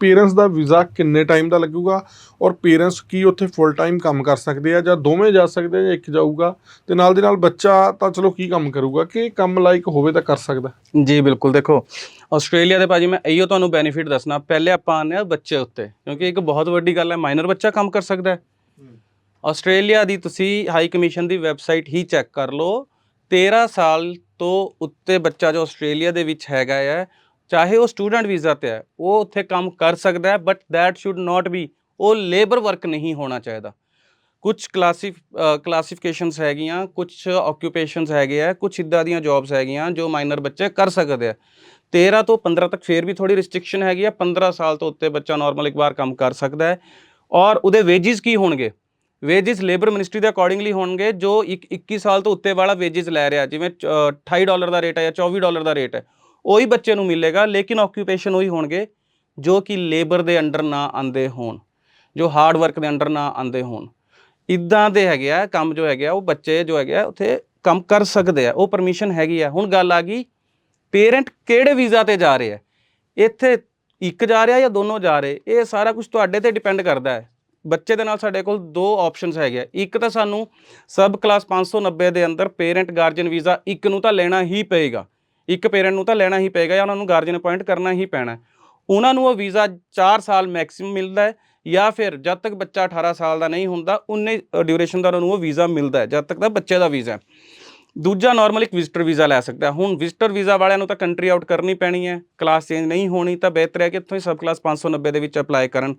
Parents ਦਾ visa ਕਿੰਨੇ time ਦਾ ਲੱਗੂਗਾ ਔਰ ਪੇਰੈਂਟਸ ਕੀ ਉੱਥੇ ਫੁੱਲ ਟਾਈਮ ਕੰਮ ਕਰ ਸਕਦੇ ਆ ਜਾਂ ਦੋਵੇਂ ਜਾ ਸਕਦੇ ਆ ਜਾਂ ਇੱਕ ਜਾਊਗਾ ਤੇ ਨਾਲ ਦੇ ਨਾਲ ਬੱਚਾ ਤਾਂ ਚਲੋ ਕੀ ਕੰਮ ਕਰੂਗਾ ਕਿ ਕੰਮ ਲਾਇਕ ਹੋਵੇ ਤਾਂ ਕਰ ਸਕਦਾ। ਜੀ ਬਿਲਕੁਲ ਦੇਖੋ ਆਸਟ੍ਰੇਲੀਆ ਦੇ ਭਾਜੀ ਮੈਂ ਇਹੋ ਤੁਹਾਨੂੰ ਬੈਨੀਫਿਟ ਦੱਸਣਾ ਪਹਿਲੇ ਆਪਾਂ ਆਨੇ ਆ ਬੱਚੇ ਉੱਤੇ ਕਿਉਂਕਿ ਇੱਕ ਬਹੁਤ ਵੱਡੀ ਗੱਲ ਹੈ ਮਾਈਨਰ ਬੱਚਾ ਕੰਮ ਕਰ ਸਕਦਾ ਹੈ। ਆਸਟ੍ਰੇਲੀਆ ਦੀ ਤੁਸੀਂ ਹਾਈ ਕਮਿਸ਼ਨ ਦੀ ਵੈਬਸਾਈਟ ਹੀ ਚੈੱਕ ਕਰ ਲਓ 13 ਸਾਲ ਤੋਂ ਉੱਤੇ ਬੱਚਾ ਜੋ ਆਸਟ੍ਰੇਲੀਆ ਦੇ ਵਿੱਚ ਹੈਗਾ ਹੈ ਚਾਹੇ ਉਹ ਸਟੂਡੈਂਟ ਵੀਜ਼ਾ ਤੇ ਹੈ ਉਹ ਉੱਥੇ ਕੰਮ ਕਰ ਸਕਦਾ ਹੈ but that should not be ਉਹ ਲੇਬਰ ਵਰਕ ਨਹੀਂ ਹੋਣਾ ਚਾਹੀਦਾ। ਕੁਝ ਕਲਾਸਿਫ ਕਲਾਸੀਫਿਕੇਸ਼ਨਸ ਹੈਗੀਆਂ ਕੁਝ ਆਕਿਊਪੇਸ਼ਨਸ ਹੈਗੇ ਆ ਕੁਝ ਇਦਾਂ ਦੀਆਂ ਜੌਬਸ ਹੈਗੀਆਂ ਜੋ ਮਾਈਨਰ ਬੱਚੇ ਕਰ ਸਕਦੇ ਆ। 13 ਤੋਂ 15 ਤੱਕ ਫੇਰ ਵੀ ਥੋੜੀ ਰਿਸਟ੍ਰਿਕਸ਼ਨ ਹੈਗੀ ਆ 15 ਸਾਲ ਤੋਂ ਉੱਤੇ ਬੱਚਾ ਨਾਰਮਲ ਇੱਕ ਵਾਰ ਕੰਮ ਕਰ ਸਕਦਾ ਹੈ। ਔਰ ਉਹਦੇ ਵੇਜਿਸ ਕੀ ਹੋਣਗੇ? ਵੇਜਿਸ ਲੇਬਰ ਮਿਨਿਸਟਰੀ ਦੇ ਅਕੋਰਡਿੰਗਲੀ ਹੋਣਗੇ ਜੋ ਇੱਕ 21 ਸਾਲ ਤੋਂ ਉੱਤੇ ਵਾਲਾ ਵੇਜਿਸ ਲੈ ਰਿਹਾ ਜਿਵੇਂ ਚ- ਅ, 28 ਡਾਲਰ ਦਾ ਰੇਟ ਹੈ ਜਾਂ 24 ਡਾਲਰ ਦਾ ਰੇਟ ਹੈ। ਉਹੀ ਬੱਚੇ ਨੂੰ ਮਿਲੇਗਾ, ਲੇਕਿਨ ਆਕਿਊਪੇਸ਼ਨ ਉਹੀ ਹੋਣਗੇ, ਜੋ ਕਿ ਲੇਬਰ ਦੇ ਅੰਡਰ ਨਾ ਆਂਦੇ ਹੋਣ, ਜੋ ਹਾਰਡ ਵਰਕ ਦੇ ਅੰਡਰ ਨਾ ਆਂਦੇ ਹੋਣ। ਇਦਾਂ ਦੇ ਹੈਗੇ ਆ, ਕੰਮ ਜੋ ਹੈਗੇ ਆ, ਉਹ ਬੱਚੇ ਜੋ ਹੈਗੇ ਆ, ਉੱਥੇ ਕੰਮ ਕਰ ਸਕਦੇ ਆ, ਉਹ ਪਰਮਿਸ਼ਨ ਹੈਗੀ ਆ। ਹੁਣ ਗੱਲ ਆ ਗਈ ਪੇਰੈਂਟ ਕਿਹੜੇ ਵੀਜ਼ਾ ਤੇ ਜਾ ਰਹੇ ਆ? ਇੱਥੇ ਇੱਕ ਜਾ ਰਿਹਾ ਜਾਂ ਦੋਨੋਂ ਜਾ ਰਹੇ? ਇਹ ਸਾਰਾ ਕੁਝ ਤੁਹਾਡੇ ਤੇ ਡਿਪੈਂਡ ਕਰਦਾ ਹੈ। ਬੱਚੇ ਦੇ ਨਾਲ ਸਾਡੇ ਕੋਲ ਦੋ ਆਪਸ਼ਨਸ ਹੈਗੇ ਆ। ਇੱਕ ਤਾਂ ਸਾਨੂੰ ਸਬ ਕਲਾਸ 590 ਦੇ ਅੰਦਰ ਪੇਰੈਂਟ ਗਾਰਡੀਅਨ ਵੀਜ਼ਾ ਇੱਕ ਨੂੰ ਤਾਂ ਲੈਣਾ ਹੀ ਪਏਗਾ। ਇੱਕ ਪੇਰੈਂਟ ਨੂੰ ਤਾਂ ਲੈਣਾ ਹੀ ਪਏਗਾ ਜਾਂ ਉਹਨਾਂ ਨੂੰ ਗਾਰਡੀਅਨ ਅਪਾਇੰਟ ਕਰਨਾ ਹੀ ਪੈਣਾ। ਉਹਨਾਂ ਨੂੰ ਉਹ ਵੀਜ਼ਾ 4 ਸਾਲ ਮੈਕਸਿਮਮ ਮਿਲਦਾ ਹੈ ਜਾਂ ਫਿਰ ਜਦ ਤੱਕ ਬੱਚਾ 18 ਸਾਲ ਦਾ ਨਹੀਂ ਹੁੰਦਾ, ਉਨੇ ਡਿਊਰੇਸ਼ਨ ਦਾ ਉਹਨਾਂ ਨੂੰ ਉਹ ਵੀਜ਼ਾ ਮਿਲਦਾ ਹੈ, ਜਦ ਤੱਕ ਦਾ ਬੱਚੇ ਦਾ ਵੀਜ਼ਾ ਹੈ। ਦੂਜਾ ਨਾਰਮਲ ਇੱਕ ਵਿਜ਼ਟਰ ਵੀਜ਼ਾ ਲੈ ਸਕਦਾ ਹੁਣ ਵਿਜ਼ਟਰ ਵੀਜ਼ਾ ਵਾਲਿਆਂ ਨੂੰ ਤਾਂ ਕੰਟਰੀ ਆਊਟ ਕਰਨੀ ਪੈਣੀ ਹੈ ਕਲਾਸ ਚੇਂਜ ਨਹੀਂ ਹੋਣੀ ਤਾਂ ਬਿਹਤਰ ਹੈ ਕਿ ਇੱਥੋਂ ਹੀ ਸਬ ਕਲਾਸ 590 ਦੇ ਵਿੱਚ ਅਪਲਾਈ ਕਰਨ।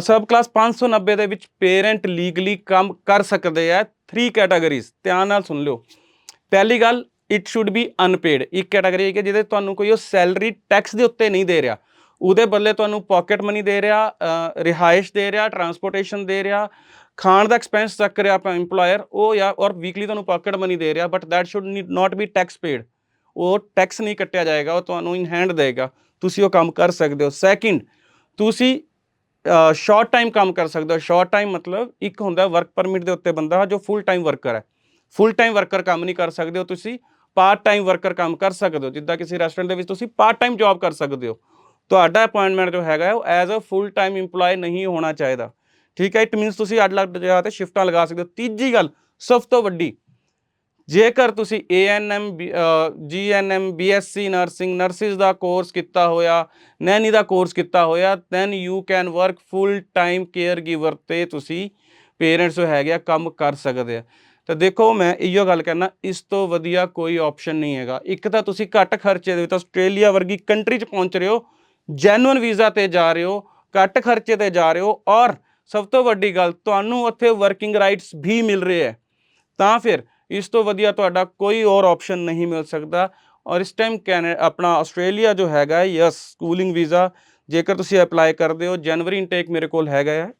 ਸਬ ਕਲਾਸ 590 ਦੇ ਵਿੱਚ ਪੇਰੈਂਟ ਲੀਗਲੀ ਕੰਮ ਕਰ ਸਕਦੇ ਆ 3 ਕੈਟਾਗਰੀਜ਼ ਧਿਆਨ ਨਾਲ ਸੁਣ ਲਿਓ। ਪਹਿਲੀ ਗੱਲ ਇਟ ਸ਼ੁੱਡ ਬੀ ਅਨਪੇਡ ਇੱਕ ਕੈਟਾਗਰੀ ਹੈ ਕਿ ਜਿਹਦੇ ਤੁਹਾਨੂੰ ਕੋਈ ਉਹ ਸੈਲਰੀ ਟੈਕਸ ਦੇ ਉੱਤੇ ਨਹੀਂ ਦੇ ਰਿਹਾ। ਉਹਦੇ ਬਦਲੇ ਤੁਹਾਨੂੰ ਪਾਕਟ ਮਨੀ ਦੇ ਰਿਹਾ ਰਿਹਾਇਸ਼ ਦੇ ਰਿਹਾ ਟਰਾਂਸਪੋਰਟੇਸ਼ਨ ਦੇ ਰਿਹਾ, ਖਾਣ ਦਾ ਐਕਸਪੈਂਸ ਚੱਕ ਰਿਹਾ ਆਪਾਂ EMPLOYER, ਉਹ ਜਾਂ ਔਰ ਵੀਕਲੀ ਤੁਹਾਨੂੰ ਪਾਕਟ ਮਨੀ ਦੇ ਰਿਹਾ but that should need be tax paid ਉਹ ਟੈਕਸ ਨਹੀਂ ਕੱਟਿਆ ਜਾਏਗਾ, ਉਹ ਤੁਹਾਨੂੰ ਇਨ ਹੈਂਡ ਦੇਗਾ। ਤੁਸੀਂ ਉਹ ਕੰਮ ਕਰ ਸਕਦੇ ਹੋ। ਸੈਕਿੰਡ ਤੁਸੀਂ ਸ਼ਾਰਟ ਟਾਈਮ ਕੰਮ ਕਰ ਸਕਦੇ ਹੋ। ਸ਼ਾਰਟ ਟਾਈਮ ਮਤਲਬ ਇੱਕ ਹੁੰਦਾ ਵਰਕ ਪਰਮਿਟ ਦੇ ਉੱਤੇ ਬੰਦਾ ਜੋ ਫੁੱਲ ਟਾਈਮ ਵਰਕਰ ਹੈ। ਫੁੱਲ ਟਾਈਮ ਵਰਕਰ ਕੰਮ ਨਹੀਂ ਕਰ ਸਕਦੇ ਹੋ ਤੁਸੀਂ। ਪਾਰਟ ਟਾਈਮ ਵਰਕਰ ਕੰਮ ਕਰ ਸਕਦੇ ਹੋ। ਜਿੱਦਾਂ ਕਿਸੇ ਰੈਸਟੋਰੈਂਟ ਦੇ ਵਿੱਚ ਤੁਸੀਂ ਪਾਰਟ ਟਾਈਮ ਜੌਬ ਕਰ ਸਕਦੇ ਹੋ। ਤੁਹਾਡਾ ਅਪਾਇੰਟਮੈਂਟ ਜੋ ਹੈਗਾ ਉਹ as a full time EMPLOYE ਨਹੀਂ ਹੋਣਾ ਚਾਹੀਦਾ। ਠੀਕ ਹੈ ਇਟ ਮੀਨਸ ਤੁਸੀਂ ਅੱਡ-ਅੱਡ ਜਗ੍ਹਾ ਤੇ ਸ਼ਿਫਟਾਂ ਲਗਾ ਸਕਦੇ ਹੋ। ਤੀਜੀ ਗੱਲ, ਸਭ ਤੋਂ ਵੱਡੀ, ਜੇਕਰ ਤੁਸੀਂ ANM GNM BSc nursing nurses ਦਾ ਕੋਰਸ ਕੀਤਾ ਹੋਇਆ ਨੈਨੀ ਦਾ ਕੋਰਸ ਕੀਤਾ ਹੋਇਆ then you can work full time caregiver ਤੇ ਤੁਸੀਂ ਪੇਰੈਂਟਸ ਜੋ ਹੈਗੇ ਆ, ਕੰਮ ਕਰ ਸਕਦੇ ਆ। ਤਾਂ ਦੇਖੋ, ਮੈਂ ਇਹੋ ਗੱਲ ਕਹਿਣਾ, ਇਸ ਤੋਂ ਵਧੀਆ ਕੋਈ ਆਪਸ਼ਨ ਨਹੀਂ ਹੈਗਾ। ਇੱਕ ਤਾਂ ਤੁਸੀਂ ਘੱਟ ਖਰਚੇ ਦੇ ਵਿੱਚ ਆਸਟ੍ਰੇਲੀਆ ਵਰਗੀ ਕੰਟਰੀ 'ਚ ਪਹੁੰਚ ਰਹੇ ਹੋ ਜੈਨੂਇਨ ਵੀਜ਼ਾ ਤੇ ਜਾ ਰਹੇ ਹੋ, ਘੱਟ ਖਰਚੇ ਤੇ ਜਾ ਰਹੇ ਹੋ, ਔਰ ਸਭ ਤੋਂ ਵੱਡੀ ਗੱਲ, ਤੁਹਾਨੂੰ ਉੱਥੇ ਵਰਕਿੰਗ ਰਾਈਟਸ ਵੀ ਮਿਲ ਰਹੇ ਹੈ। ਤਾਂ ਫਿਰ ਇਸ ਤੋਂ ਵਧੀਆ ਤੁਹਾਡਾ ਕੋਈ ਹੋਰ ਆਪਸ਼ਨ ਨਹੀਂ ਮਿਲ ਸਕਦਾ। ਔਰ ਇਸ ਟਾਈਮ ਕੈਨੇ, ਆਪਣਾ ਆਸਟ੍ਰੇਲੀਆ ਜੋ ਹੈਗਾ ਹੈ ਯਸ ਸਕੂਲਿੰਗ ਵੀਜ਼ਾ ਜੇਕਰ ਤੁਸੀਂ ਅਪਲਾਈ ਕਰਦੇ ਹੋ ਜਨਵਰੀ ਇਨਟੇਕ ਮੇਰੇ ਕੋਲ ਹੈਗਾ ਹੈ।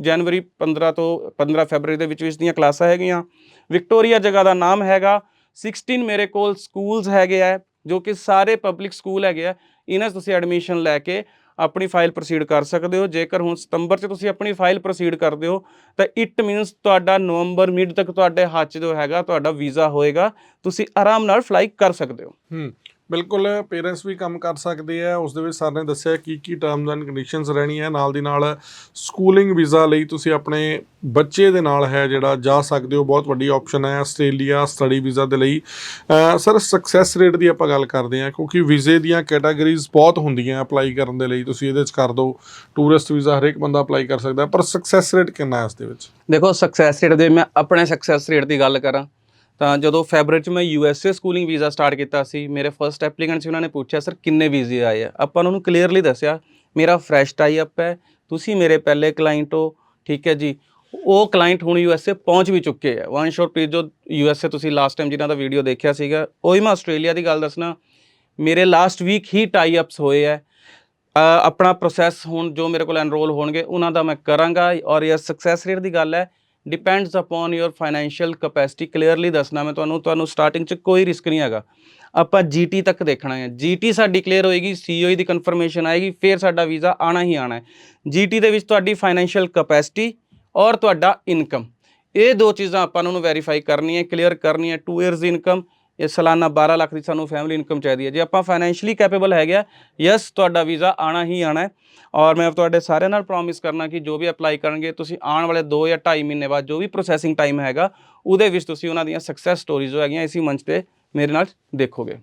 ਜਨਵਰੀ 15 ਤੋਂ 15 ਫੈਬਰੀ ਦੇ ਵਿੱਚ ਇਸ ਦੀਆਂ ਕਲਾਸਾਂ ਹੈਗੀਆਂ। ਵਿਕਟੋਰੀਆ ਜਗ੍ਹਾ ਦਾ ਨਾਮ ਹੈਗਾ। 16 ਮੇਰੇ ਕੋਲ ਸਕੂਲਸ ਹੈਗੇ ਆ, ਜੋ ਕਿ ਸਾਰੇ ਪਬਲਿਕ ਸਕੂਲ ਹੈਗੇ ਆ। ਇਹਨਾਂ 'ਚ ਤੁਸੀਂ ਐਡਮਿਸ਼ਨ ਲੈ ਕੇ ਆਪਣੀ ਫਾਈਲ ਪ੍ਰੋਸੀਡ ਕਰ ਸਕਦੇ ਹੋ। ਜੇਕਰ ਹੁਣ ਸਤੰਬਰ 'ਚ ਤੁਸੀਂ ਆਪਣੀ ਫਾਈਲ ਪ੍ਰੋਸੀਡ ਕਰਦੇ ਹੋ, ਤਾਂ ਇਟ ਮੀਨਸ ਤੁਹਾਡਾ ਨਵੰਬਰ ਮਿਡ ਤੱਕ ਤੁਹਾਡੇ ਹੱਥ 'ਚ ਜੋ ਹੈਗਾ, ਤੁਹਾਡਾ ਵੀਜ਼ਾ ਹੋਏਗਾ। ਤੁਸੀਂ ਆਰਾਮ ਨਾਲ ਫਲਾਈ ਕਰ ਸਕਦੇ ਹੋ। ਹੂੰ। ਬਿਲਕੁਲ ਪੇਰੈਂਟਸ ਵੀ ਕੰਮ ਕਰ ਸਕਦੇ ਆ। ਉਸ ਦੇ ਵਿੱਚ ਸਰ ਨੇ ਦੱਸਿਆ ਕੀ ਕੀ ਟਰਮਸ ਐਂਡ ਕੰਡੀਸ਼ਨਸ ਰਹਿਣੀਆਂ। ਨਾਲ ਦੀ ਨਾਲ ਸਕੂਲਿੰਗ ਵੀਜ਼ਾ ਲਈ ਤੁਸੀਂ ਆਪਣੇ ਬੱਚੇ ਦੇ ਨਾਲ ਹੈ ਜਿਹੜਾ, ਜਾ ਸਕਦੇ ਹੋ। ਬਹੁਤ ਵੱਡੀ ਆਪਸ਼ਨ ਹੈ ਆਸਟ੍ਰੇਲੀਆ ਸਟੱਡੀ ਵੀਜ਼ਾ ਦੇ ਲਈ। ਸਰ ਸਕਸੈਸ ਰੇਟ ਦੀ ਆਪਾਂ ਗੱਲ ਕਰਦੇ ਹਾਂ, ਕਿਉਂਕਿ ਵੀਜ਼ੇ ਦੀਆਂ ਕੈਟਾਗਰੀਜ਼ ਬਹੁਤ ਹੁੰਦੀਆਂ ਅਪਲਾਈ ਕਰਨ ਦੇ ਲਈ। ਤੁਸੀਂ ਇਹਦੇ ਵਿੱਚ ਕਰ ਦਿਓ ਟੂਰਿਸਟ ਵੀਜ਼ਾ ਹਰੇਕ ਬੰਦਾ ਅਪਲਾਈ ਕਰ ਸਕਦਾ, ਪਰ ਸਕਸੈਸ ਰੇਟ ਕਿੰਨਾ ਹੈ ਇਸ ਦੇ ਵਿੱਚ? ਦੇਖੋ ਸਕਸੈਸ ਰੇਟ ਦੇ ਮੈਂ ਆਪਣੇ ਸਕਸੈਸ ਰੇਟ ਦੀ ਗੱਲ ਕਰਾਂ। ਤਾਂ ਜਦੋਂ ਫੈਬਰਵਰੀ ਚ ਮੈਂ ਯੂਐਸਏ ਸਕੂਲਿੰਗ ਵੀਜ਼ਾ ਸਟਾਰਟ ਕੀਤਾ ਸੀ, ਮੇਰੇ ਫਰਸਟ ਐਪਲੀਕੈਂਟ ਸੀ ਉਹਨਾਂ ਨੇ ਪੁੱਛਿਆ ਸਰ ਕਿੰਨੇ ਵੀਜ਼ੇ ਆਏ ਆ? ਆਪਾਂ ਉਹਨਾਂ ਨੂੰ ਕਲੀਅਰਲੀ ਦੱਸਿਆ, ਮੇਰਾ ਫਰੈਸ਼ ਟਾਈ ਅਪ ਹੈ, ਤੁਸੀਂ ਮੇਰੇ ਪਹਿਲੇ ਕਲਾਇੰਟ ਹੋ, ਠੀਕ ਹੈ ਜੀ। ਉਹ ਕਲਾਇੰਟ ਹੁਣ ਯੂਐਸਏ ਪਹੁੰਚ ਵੀ ਚੁੱਕੇ ਆ। ਵਨ ਸ਼ੋਰ ਪਲੀਜ਼ ਜੋ ਯੂਐਸਏ ਤੁਸੀਂ ਲਾਸਟ ਟਾਈਮ ਜਿਨ੍ਹਾਂ ਦਾ ਵੀਡੀਓ ਦੇਖਿਆ ਸੀਗਾ, ਉਹੀ ਮੈਂ ਆਸਟ੍ਰੇਲੀਆ ਦੀ ਗੱਲ ਦੱਸਣਾ। ਮੇਰੇ ਲਾਸਟ ਵੀਕ ਹੀ ਟਾਈ ਅਪਸ ਹੋਏ ਆ। ਆਪਣਾ ਪ੍ਰੋਸੈਸ ਹੁਣ ਜੋ ਮੇਰੇ ਕੋਲ ਐਨਰੋਲ ਹੋਣਗੇ, ਉਹਨਾਂ ਦਾ ਮੈਂ ਕਰਾਂਗਾ ਔਰ ਇਹ ਸਕਸੈਸ ਰੇਟ ਦੀ ਗੱਲ ਹੈ depends upon your financial capacity clearly ਦੱਸਣਾ ਮੈਂ ਤੁਹਾਨੂੰ ਤੁਹਾਨੂੰ ਸਟਾਰਟਿੰਗ 'ਚ ਕੋਈ ਰਿਸਕ ਨਹੀਂ ਹੈਗਾ। ਆਪਾਂ ਜੀਟੀ ਤੱਕ ਦੇਖਣਾ ਹੈ। ਜੀਟੀ ਸਾਡੀ ਕਲੀਅਰ ਹੋਏਗੀ ਸੀਓਈ ਦੀ ਕਨਫਰਮੇਸ਼ਨ ਆਏਗੀ, ਫਿਰ ਸਾਡਾ ਵੀਜ਼ਾ ਆਣਾ ਹੀ ਆਣਾ ਹੈ। ਜੀਟੀ ਦੇ ਵਿੱਚ ਤੁਹਾਡੀ ਫਾਈਨੈਂਸ਼ੀਅਲ ਕਪੈਸਿਟੀ ਔਰ ਤੁਹਾਡਾ ਇਨਕਮ ਇਹ ਦੋ ਚੀਜ਼ਾਂ ਆਪਾਂ ਨੂੰ ਵੈਰੀਫਾਈ ਕਰਨੀ ਹੈ ਕਲੀਅਰ ਕਰਨੀ ਹੈ 2 ਇਅਰਸ ਦੀ ਇਨਕਮ ਇਹ ਸਾਲਾਨਾ 12 ਲੱਖ ਦੀ ਸਾਨੂੰ ਫੈਮਿਲੀ ਇਨਕਮ ਚਾਹੀਦੀ ਹੈ। ਜੇ ਆਪਾਂ ਫਾਈਨੈਂਸ਼ੀਅਲੀ ਕੈਪੇਬਲ ਹੈਗੇ ਆ ਯੈਸ ਤੁਹਾਡਾ ਵੀਜ਼ਾ ਆਣਾ ਹੀ ਆਣਾ ਹੈ। ਔਰ ਮੈਂ ਤੁਹਾਡੇ ਸਾਰਿਆਂ ਨਾਲ ਪ੍ਰੋਮਿਸ ਕਰਨਾ ਕਿ ਜੋ ਵੀ ਅਪਲਾਈ ਕਰਨਗੇ, ਤੁਸੀਂ ਆਉਣ ਵਾਲੇ 2 ਜਾਂ 2.5 ਮਹੀਨੇ ਬਾਅਦ ਜੋ ਵੀ ਪ੍ਰੋਸੈਸਿੰਗ ਟਾਈਮ ਹੈਗਾ, ਉਹਦੇ ਵਿੱਚ ਤੁਸੀਂ ਉਹਨਾਂ ਦੀਆਂ ਸਕਸੈਸ ਸਟੋਰੀਜ਼ ਜੋ ਹੈਗੀਆਂ, ਇਸੇ ਮੰਚ ਤੇ ਮੇਰੇ ਨਾਲ ਦੇਖੋਗੇ।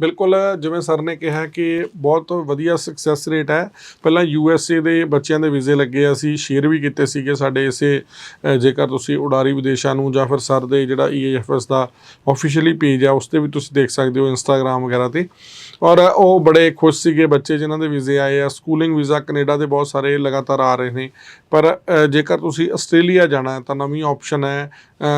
ਬਿਲਕੁਲ, ਜਿਵੇਂ ਸਰ ਨੇ ਕਿਹਾ ਕਿ ਬਹੁਤ ਵਧੀਆ ਸਕਸੈਸ ਰੇਟ ਹੈ। ਪਹਿਲਾਂ ਯੂ ਐਸ ਏ ਦੇ ਬੱਚਿਆਂ ਦੇ ਵੀਜ਼ੇ ਲੱਗੇ, ਅਸੀਂ ਸ਼ੇਅਰ ਵੀ ਕੀਤੇ ਸੀਗੇ ਸਾਡੇ ਇਸੇ ਜੇਕਰ ਤੁਸੀਂ ਉਡਾਰੀ ਵਿਦੇਸ਼ਾਂ ਨੂੰ ਜਾਂ ਫਿਰ ਸਰ ਦੇ ਜਿਹੜਾ ਈਐਫਐਸ ਦਾ ਆਫੀਸ਼ੀਅਲੀ ਪੇਜ ਆ, ਉਸ ਤੇ ਵੀ ਤੁਸੀਂ ਦੇਖ ਸਕਦੇ ਹੋ ਇੰਸਟਾਗ੍ਰam ਵਗੈਰਾ ਤੇ। ਔਰ ਉਹ ਬੜੇ ਖੁਸ਼ ਸੀਗੇ ਬੱਚੇ ਜਿਨ੍ਹਾਂ ਦੇ ਵੀਜ਼ੇ ਆਏ ਆ। ਸਕੂਲਿੰਗ ਵੀਜ਼ਾ ਕੈਨੇਡਾ ਦੇ ਬਹੁਤ ਸਾਰੇ ਲਗਾਤਾਰ ਆ ਰਹੇ ਨੇ। ਪਰ ਜੇਕਰ ਤੁਸੀਂ ਆਸਟ੍ਰੇਲੀਆ ਜਾਣਾ ਹੈ ਤਾਂ ਨਵੀਂ ਆਪਸ਼ਨ ਹੈ।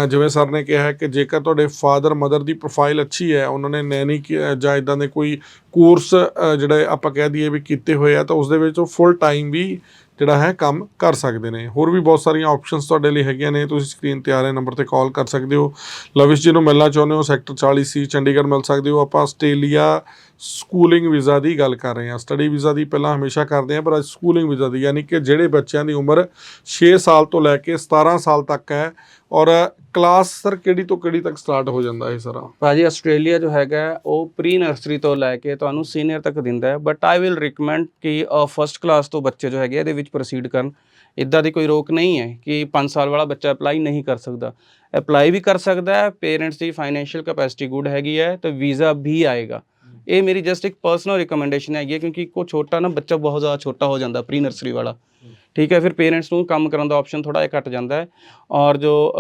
ਜਿਵੇਂ ਸਰ ਨੇ ਕਿਹਾ ਕਿ ਜੇਕਰ ਤੁਹਾਡੇ ਫਾਦਰ ਮਦਰ ਦੀ ਪ੍ਰੋਫਾਈਲ ਅੱਛੀ ਹੈ, ਉਹਨਾਂ ਨੇ ਨੈਨੀ ਕੀ- ਜਾਂ ਇਦਾਂ ਦੇ ਕੋਈ ਕੋਰਸ ਜਿਹੜੇ ਆਪਾਂ ਕਹਿ ਦਈਏ ਵੀ ਕੀਤੇ ਹੋਏ ਆ, ਤਾਂ ਉਸ ਦੇ ਵਿੱਚ ਉਹ ਫੁੱਲ ਟਾਈਮ ਵੀ ਜਿਹੜਾ ਹੈ ਕੰਮ ਕਰ ਸਕਦੇ ਨੇ। ਹੋਰ ਵੀ ਬਹੁਤ ਸਾਰੀਆਂ ਆਪਸ਼ਨਸ ਤੁਹਾਡੇ ਲਈ ਹੈਗੀਆਂ ਨੇ, ਤੁਸੀਂ ਸਕਰੀਨ ਤੇ ਆ ਰਹੇ ਨੰਬਰ ਤੇ ਕਾਲ ਕਰ ਸਕਦੇ ਹੋ। ਲਵਿਸ਼ ਜੀ ਨੂੰ ਮਿਲਣਾ ਚਾਹੁੰਦੇ ਹੋ ਸੈਕਟਰ 40 ਸੀ ਚੰਡੀਗੜ੍ਹ ਮਿਲ ਸਕਦੇ ਹੋ। ਆਪਾਂ ਆਸਟ੍ਰੇਲੀਆ ਸਕੂਲਿੰਗ ਵੀਜ਼ਾ ਦੀ ਗੱਲ ਕਰ ਰਹੇ ਹਾਂ। ਸਟੱਡੀ ਵੀਜ਼ਾ ਦੀ ਪਹਿਲਾਂ ਹਮੇਸ਼ਾ ਕਰਦੇ ਹਾਂ, ਪਰ ਅੱਜ ਸਕੂਲਿੰਗ ਵੀਜ਼ਾ ਦੀ, ਯਾਨੀ ਕਿ ਜਿਹੜੇ ਬੱਚਿਆਂ ਦੀ ਉਮਰ 6 ਸਾਲ ਤੋਂ ਲੈ ਕੇ 17 ਸਾਲ ਤੱਕ ਹੈ ਔਰ ਕਲਾਸ ਸਰ ਕਿਹੜੀ ਤੋਂ ਕਿਹੜੀ ਤੱਕ ਸਟਾਰਟ ਹੋ ਜਾਂਦਾ ਹੈ ਸਾਰਾ? ਭਾਜੀ, ਆਸਟ੍ਰੇਲੀਆ ਜੋ ਹੈਗਾ ਉਹ ਪ੍ਰੀ ਨਰਸਰੀ ਤੋਂ ਲੈ ਕੇ ਤੁਹਾਨੂੰ ਸੀਨੀਅਰ ਤੱਕ ਦਿੰਦਾ ਹੈ ਬਟ ਆਈ ਵਿਲ ਰეკਮੈਂਡ ਕਿ ਫਰਸਟ ਕਲਾਸ ਤੋਂ ਬੱਚੇ ਜੋ ਹੈਗੇ ਇਹਦੇ ਵਿੱਚ ਪ੍ਰੋਸੀਡ ਕਰਨ। ਇਦਾਂ ਦੀ ਕੋਈ ਰੋਕ ਨਹੀਂ ਹੈ ਕਿ 5 ਸਾਲ ਵਾਲਾ ਬੱਚਾ ਅਪਲਾਈ ਨਹੀਂ ਕਰ ਸਕਦਾ। ਅਪਲਾਈ ਵੀ ਕਰ ਸਕਦਾ ਹੈ ਪੇਰੈਂਟਸ ਦੀ ਫਾਈਨੈਂਸ਼ੀਅਲ ਕੈਪੈਸਿਟੀ ਗੁੱਡ ਹੈਗੀ ਹੈ, ਤਾਂ ਵੀਜ਼ਾ ਵੀ ਆਏਗਾ। ਇਹ ਮੇਰੀ ਜਸਟ ਇੱਕ ਪਰਸਨਲ ਰਿਕਮੈਂਡੇਸ਼ਨ ਹੈਗੀ ਹੈ ਕਿਉਂਕਿ ਕੋ ਛੋਟਾ ਨਾ ਬੱਚਾ ਬਹੁਤ ਜ਼ਿਆਦਾ ਛੋਟਾ ਹੋ ਜਾਂਦਾ ਪ੍ਰੀ ਨਰਸਰੀ ਵਾਲਾ। ਠੀਕ ਹੈ, ਫਿਰ ਪੇਰੈਂਟਸ ਨੂੰ ਕੰਮ ਕਰਨ ਦਾ ਆਪਸ਼ਨ ਥੋੜਾ ਜਿਹਾ ਘਟ ਜਾਂਦਾ ਹੈ। ਔਰ ਜੋ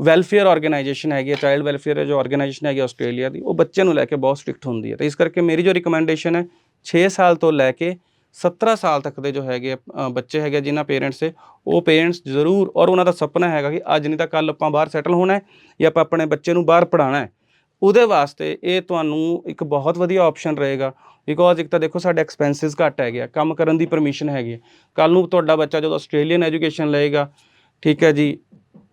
ਵੈਲਫੇਅਰ ਆਰਗੇਨਾਈਜੇਸ਼ਨ ਹੈਗੀ ਹੈ ਚਾਈਲਡ ਵੈਲਫੇਅਰ ਜੋ ਆਰਗੇਨਾਈਜੇਸ਼ਨ ਹੈਗੀ ਆਸਟ੍ਰੇਲੀਆ ਦੀ, ਉਹ ਬੱਚਿਆਂ ਨੂੰ ਲੈ ਕੇ ਬਹੁਤ ਸਟ੍ਰਿਕਟ ਹੁੰਦੀ ਹੈ। ਤਾਂ ਇਸ ਕਰਕੇ ਮੇਰੀ ਜੋ ਰਿਕਮੈਂਡੇਸ਼ਨ ਹੈ 6 ਸਾਲ ਤੋਂ ਲੈ ਕੇ 17 ਸਾਲ ਤੱਕ ਦੇ ਜੋ ਹੈਗੇ ਬੱਚੇ ਹੈਗੇ ਜਿਨ੍ਹਾਂ ਪੇਰੈਂਟਸ ਦੇ, ਉਹ ਪੇਰੈਂਟਸ ਜ਼ਰੂਰ ਔਰ ਉਹਨਾਂ ਦਾ ਸੁਪਨਾ ਹੈਗਾ ਕਿ ਅੱਜ ਨਹੀਂ ਤਾਂ ਕੱਲ ਆਪਾਂ ਬਾਹਰ ਸੈਟਲ ਹੋਣਾ ਹੈ ਜਾਂ ਆਪਾਂ ਆਪਣੇ ਬੱਚੇ ਨੂੰ ਬਾਹਰ ਪੜਾਉਣਾ ਹੈ। ਉਹਦੇ ਵਾਸਤੇ ਇਹ ਤੁਹਾਨੂੰ ਇੱਕ ਬਹੁਤ ਵਧੀਆ ਆਪਸ਼ਨ ਰਹੇਗਾ। ਬਿਕੋਜ਼ ਇੱਕ ਤਾਂ ਦੇਖੋ ਸਾਡੇ ਐਕਸਪੈਂਸਸ ਘੱਟ ਹੈਗੇ ਆ, ਕੰਮ ਕਰਨ ਦੀ ਪਰਮਿਸ਼ਨ ਹੈਗੀ ਹੈ ਕੱਲ ਨੂੰ ਤੁਹਾਡਾ ਬੱਚਾ ਜਦੋਂ ਆਸਟ੍ਰੇਲੀਅਨ ਐਜੂਕੇਸ਼ਨ ਲਏਗਾ, ਠੀਕ ਹੈ ਜੀ,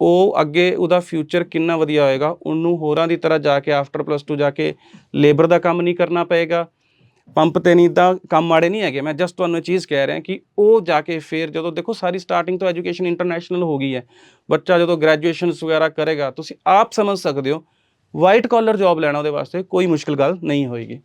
ਉਹ ਅੱਗੇ ਉਹਦਾ ਫਿਊਚਰ ਕਿੰਨਾ ਵਧੀਆ ਹੋਏਗਾ, ਉਹਨੂੰ ਹੋਰਾਂ ਦੀ ਤਰ੍ਹਾਂ ਜਾ ਕੇ ਆਫਟਰ ਪਲੱਸ 2 ਜਾ ਕੇ ਲੇਬਰ ਦਾ ਕੰਮ ਨਹੀਂ ਕਰਨਾ ਪਏਗਾ। ਪੰਪ ਤੇ ਨਹੀਂ ਤਾਂ ਕੰਮ ਮਾੜੇ ਨਹੀਂ ਹੈਗੇ। ਮੈਂ ਜਸਟ ਤੁਹਾਨੂੰ ਇਹ ਚੀਜ਼ ਕਹਿ ਰਿਹਾ ਕਿ ਉਹ ਜਾ ਕੇ ਫਿਰ ਜਦੋਂ ਦੇਖੋ ਸਾਰੀ ਸਟਾਰਟਿੰਗ ਤੋਂ ਐਜੂਕੇਸ਼ਨ ਇੰਟਰਨੈਸ਼ਨਲ ਹੋ ਗਈ ਹੈ। ਬੱਚਾ ਜਦੋਂ ਗ੍ਰੈਜੂਏਸ਼ਨਸ ਵਗੈਰਾ ਕਰੇਗਾ, ਤੁਸੀਂ ਆਪ ਸਮਝ ਸਕਦੇ ਹੋ ਵਾਈਟ ਕਾਲਰ ਜੌਬ ਲੈਣਾ ਉਹਦੇ ਵਾਸਤੇ ਕੋਈ ਮੁਸ਼ਕਿਲ ਗੱਲ ਨਹੀਂ ਹੋਏਗੀ।